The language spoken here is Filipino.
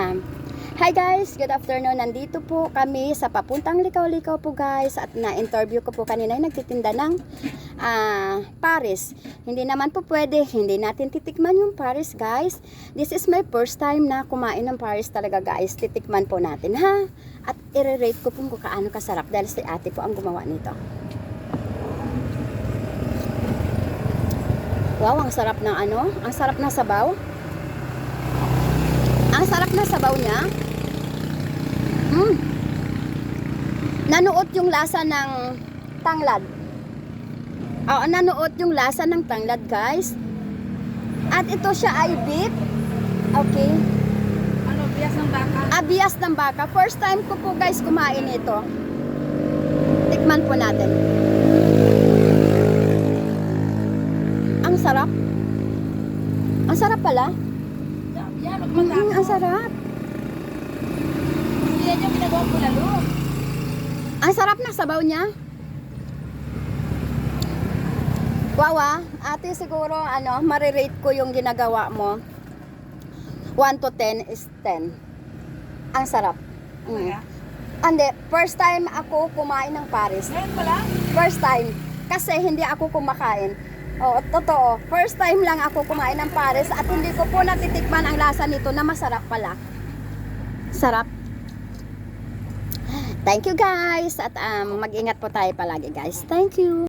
Um, hi guys, good afternoon. Nandito po kami sa papuntang likaw-likaw po guys at na-interview ko po kanina yung nagtitinda ng ah, Paris. Hindi naman po pwede, hindi natin titikman yung Paris guys. This is my first time na kumain ng Paris talaga guys. Titikman po natin ha. At i-rate ko po kung kaano kasarap dahil si ate po ang gumawa nito. Wow, ang sarap ng ano, ang sarap ng sabaw. Sarap ng sabaw niya. Mm. Nanuot yung lasa ng tanglad. Oo, nanuot yung lasa ng tanglad, guys. At ito siya ay beef. Okay. Ano, bias ng baka? Abias ng baka. First time ko po guys kumain ito. Tikman po natin. Ang sarap. Ang sarap pala. Yan, huwag Mm, matapos. ang sarap. Yan yung ginagawa ko lalo. Ang sarap na sabaw niya. Wow ah. Ate siguro ano, marirate ko yung ginagawa mo. 1 to 10 is 10. Ang sarap. Mm. Talaga? Ande, first time ako kumain ng Paris. Ngayon pala? First time. Kasi hindi ako kumakain. Oo, totoo. First time lang ako kumain ng Paris at hindi ko po natitikman ang lasa nito na masarap pala. Sarap. Thank you guys. At um, mag-ingat po tayo palagi guys. Thank you.